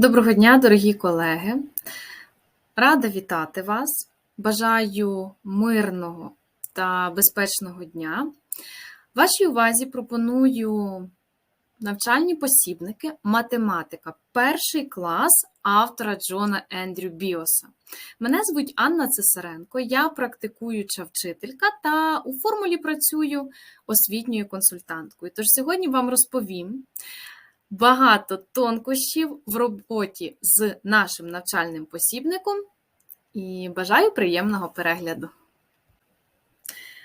Доброго дня, дорогі колеги. Рада вітати вас. Бажаю мирного та безпечного дня. Вашій увазі пропоную навчальні посібники математика, перший клас автора Джона Ендрю Біоса. Мене звуть Анна Цесаренко, я практикуюча вчителька та у формулі працюю освітньою консультанткою. Тож сьогодні вам розповім багато тонкощів в роботі з нашим навчальним посібником і бажаю приємного перегляду.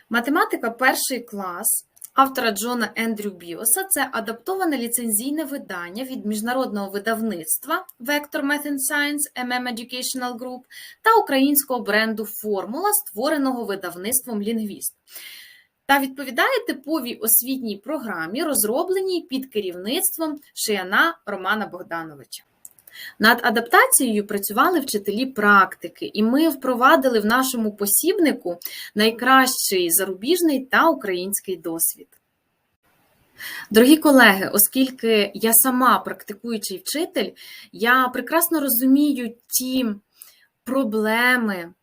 Математика перший клас автора Джона Ендрю Біоса це адаптоване ліцензійне видання від міжнародного видавництва Vector Math and Science MM Educational Group та українського бренду Формула, створеного видавництвом Лінгвіст та відповідає типовій освітній програмі, розробленій під керівництвом Шияна Романа Богдановича. Над адаптацією працювали вчителі практики, і ми впровадили в нашому посібнику найкращий зарубіжний та український досвід. Дорогі колеги, оскільки я сама практикуючий вчитель, я прекрасно розумію ті проблеми,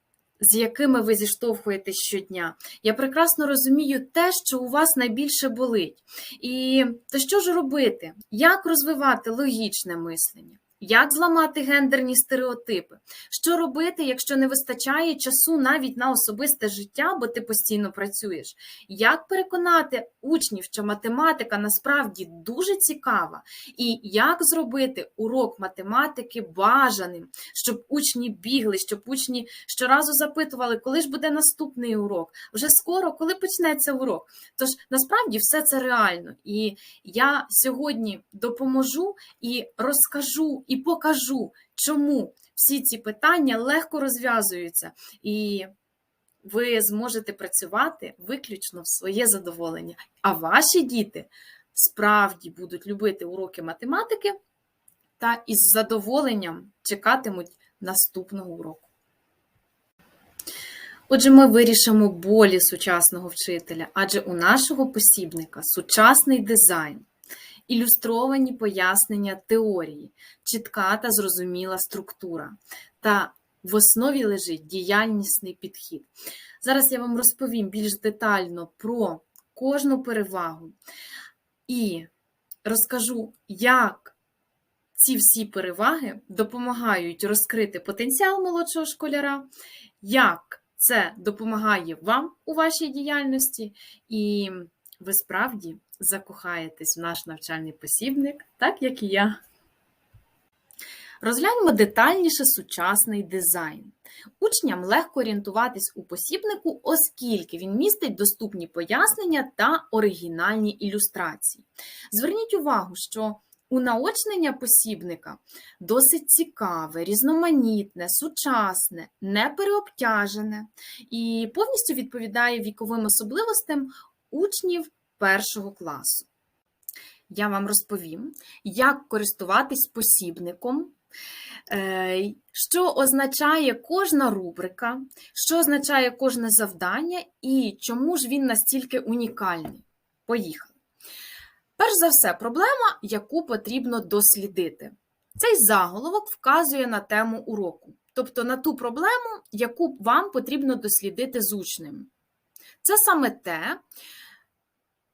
з якими ви зіштовхуєтесь щодня. Я прекрасно розумію те, що у вас найбільше болить. І то що ж робити? Як розвивати логічне мислення? Як зламати гендерні стереотипи? Що робити, якщо не вистачає часу навіть на особисте життя, бо ти постійно працюєш? Як переконати учнів, що математика насправді дуже цікава, і як зробити урок математики бажаним, щоб учні бігли, щоб учні щоразу запитували, коли ж буде наступний урок? Вже скоро, коли почнеться урок? Тож насправді все це реально. І я сьогодні допоможу і розкажу і покажу, чому всі ці питання легко розв'язуються, і ви зможете працювати виключно в своє задоволення. А ваші діти справді будуть любити уроки математики та із задоволенням чекатимуть наступного уроку. Отже, ми вирішимо болі сучасного вчителя, адже у нашого посібника сучасний дизайн ілюстровані пояснення теорії, чітка та зрозуміла структура. Та в основі лежить діяльнісний підхід. Зараз я вам розповім більш детально про кожну перевагу і розкажу, як ці всі переваги допомагають розкрити потенціал молодшого школяра, як це допомагає вам у вашій діяльності, і ви справді закохаєтесь в наш навчальний посібник, так як і я. Розгляньмо детальніше сучасний дизайн. Учням легко орієнтуватись у посібнику, оскільки він містить доступні пояснення та оригінальні ілюстрації. Зверніть увагу, що унаочнення посібника досить цікаве, різноманітне, сучасне, непереобтяжене і повністю відповідає віковим особливостям учнів першого класу. Я вам розповім, як користуватись посібником, е, що означає кожна рубрика, що означає кожне завдання і чому ж він настільки унікальний. Поїхали. Перш за все, проблема, яку потрібно дослідити. Цей заголовок вказує на тему уроку, тобто на ту проблему, яку вам потрібно дослідити з учнем. Це саме те,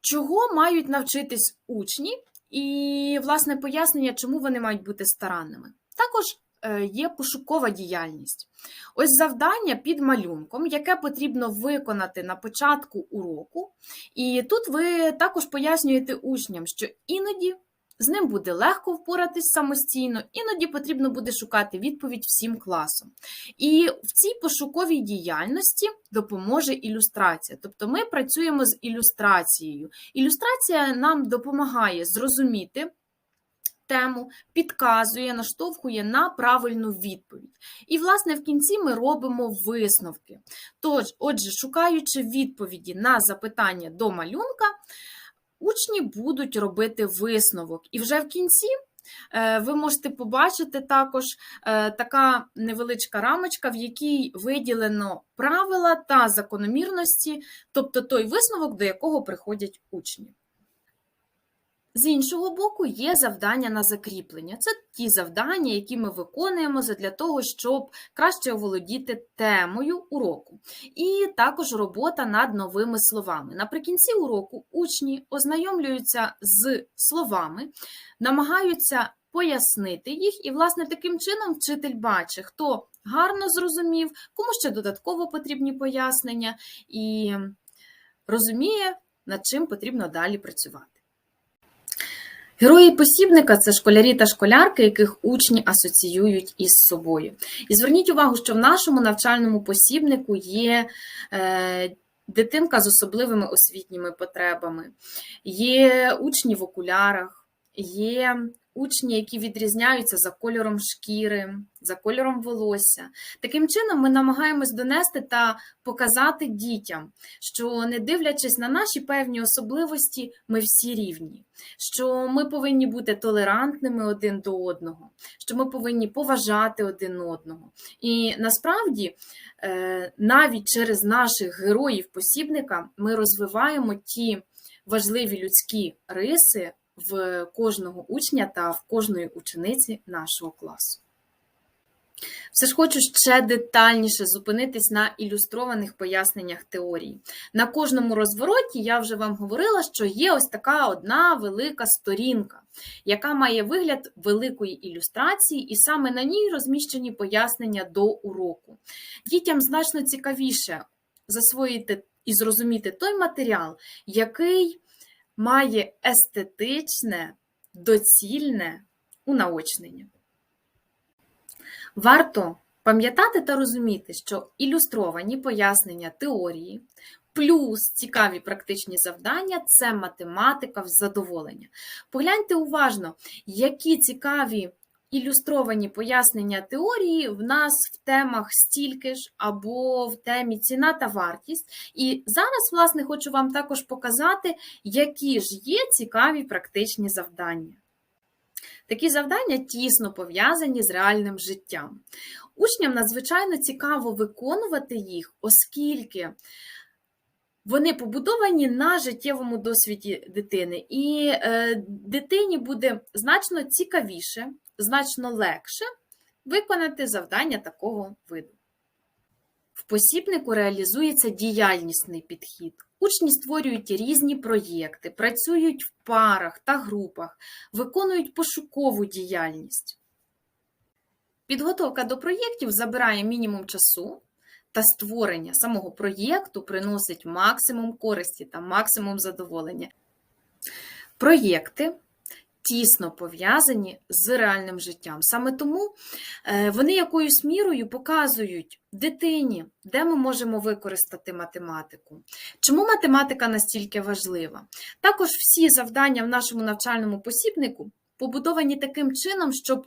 чого мають навчитись учні, і, власне, пояснення, чому вони мають бути старанними. Також е, є пошукова діяльність. Ось завдання під малюнком, яке потрібно виконати на початку уроку. І тут ви також пояснюєте учням, що іноді з ним буде легко впоратись самостійно, іноді потрібно буде шукати відповідь всім класом. І в цій пошуковій діяльності допоможе ілюстрація. Тобто ми працюємо з ілюстрацією. Ілюстрація нам допомагає зрозуміти. Тему підказує, наштовхує на правильну відповідь. І, власне, в кінці ми робимо висновки. Тож, отже, шукаючи відповіді на запитання до малюнка, учні будуть робити висновок. І вже в кінці е, ви можете побачити також е, така невеличка рамочка, в якій виділено правила та закономірності, тобто той висновок, до якого приходять учні. З іншого боку, є завдання на закріплення. Це ті завдання, які ми виконуємо для того, щоб краще оволодіти темою уроку. І також робота над новими словами. Наприкінці уроку учні ознайомлюються з словами, намагаються пояснити їх, і, власне, таким чином вчитель бачить, хто гарно зрозумів, кому ще додатково потрібні пояснення, і розуміє, над чим потрібно далі працювати. Герої посібника це школярі та школярки, яких учні асоціюють із собою. І зверніть увагу, що в нашому навчальному посібнику є е, дитинка з особливими освітніми потребами, є учні в окулярах, є учні, які відрізняються за кольором шкіри, за кольором волосся. Таким чином, ми намагаємось донести та показати дітям, що не дивлячись на наші певні особливості, ми всі рівні, що ми повинні бути толерантними один до одного, що ми повинні поважати один одного. І насправді, е, навіть через наших героїв посібника ми розвиваємо ті важливі людські риси в кожного учня та в кожної учениці нашого класу. Все ж хочу ще детальніше зупинитись на ілюстрованих поясненнях теорії. На кожному розвороті я вже вам говорила, що є ось така одна велика сторінка, яка має вигляд великої ілюстрації, і саме на ній розміщені пояснення до уроку. Дітям значно цікавіше засвоїти і зрозуміти той матеріал, який має естетичне, доцільне унаочнення. Варто пам'ятати та розуміти, що ілюстровані пояснення теорії плюс цікаві практичні завдання це математика в задоволення. Погляньте уважно, які цікаві ілюстровані пояснення теорії в нас в темах стільки ж або в темі ціна та вартість. І зараз, власне, хочу вам також показати, які ж є цікаві практичні завдання. Такі завдання тісно пов'язані з реальним життям. Учням надзвичайно цікаво виконувати їх, оскільки вони побудовані на життєвому досвіді дитини, і е, дитині буде значно цікавіше, значно легше виконати завдання такого виду. В посібнику реалізується діяльнісний підхід. Учні створюють різні проєкти, працюють в парах та групах, виконують пошукову діяльність. Підготовка до проєктів забирає мінімум часу, та створення самого проєкту приносить максимум користі та максимум задоволення. Проєкти тісно пов'язані з реальним життям. Саме тому е, вони якоюсь мірою показують дитині, де ми можемо використати математику. Чому математика настільки важлива? Також всі завдання в нашому навчальному посібнику побудовані таким чином, щоб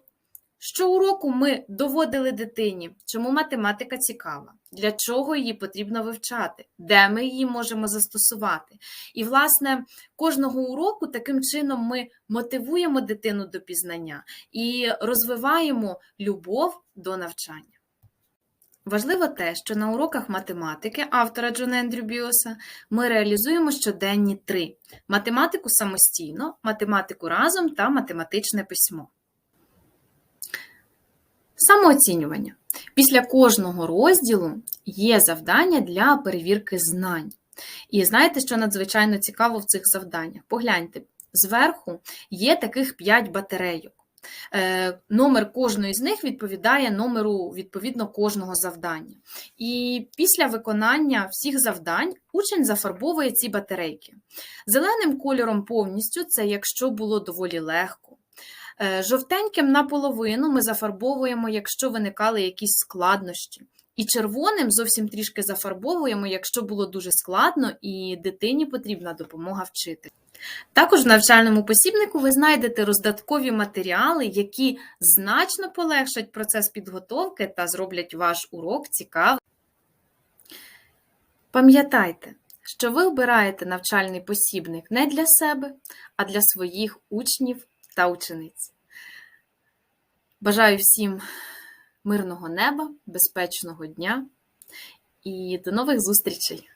Щоуроку ми доводили дитині, чому математика цікава, для чого її потрібно вивчати, де ми її можемо застосувати. І, власне, кожного уроку таким чином ми мотивуємо дитину до пізнання і розвиваємо любов до навчання. Важливо те, що на уроках математики автора Джона Ендрю Біоса ми реалізуємо щоденні три: математику самостійно, математику разом та математичне письмо. Самооцінювання. Після кожного розділу є завдання для перевірки знань. І знаєте, що надзвичайно цікаво в цих завданнях? Погляньте, зверху є таких 5 батарейок. Е, Номер кожної з них відповідає номеру відповідно кожного завдання. І після виконання всіх завдань учень зафарбовує ці батарейки. Зеленим кольором повністю це якщо було доволі легко. Е, жовтеньким наполовину ми зафарбовуємо, якщо виникали якісь складнощі. І червоним зовсім трішки зафарбовуємо, якщо було дуже складно і дитині потрібна допомога вчити. Також в навчальному посібнику ви знайдете роздаткові матеріали, які значно полегшать процес підготовки та зроблять ваш урок цікавим. Пам'ятайте, що ви обираєте навчальний посібник не для себе, а для своїх учнів та учениць. Бажаю всім мирного неба, безпечного дня і до нових зустрічей!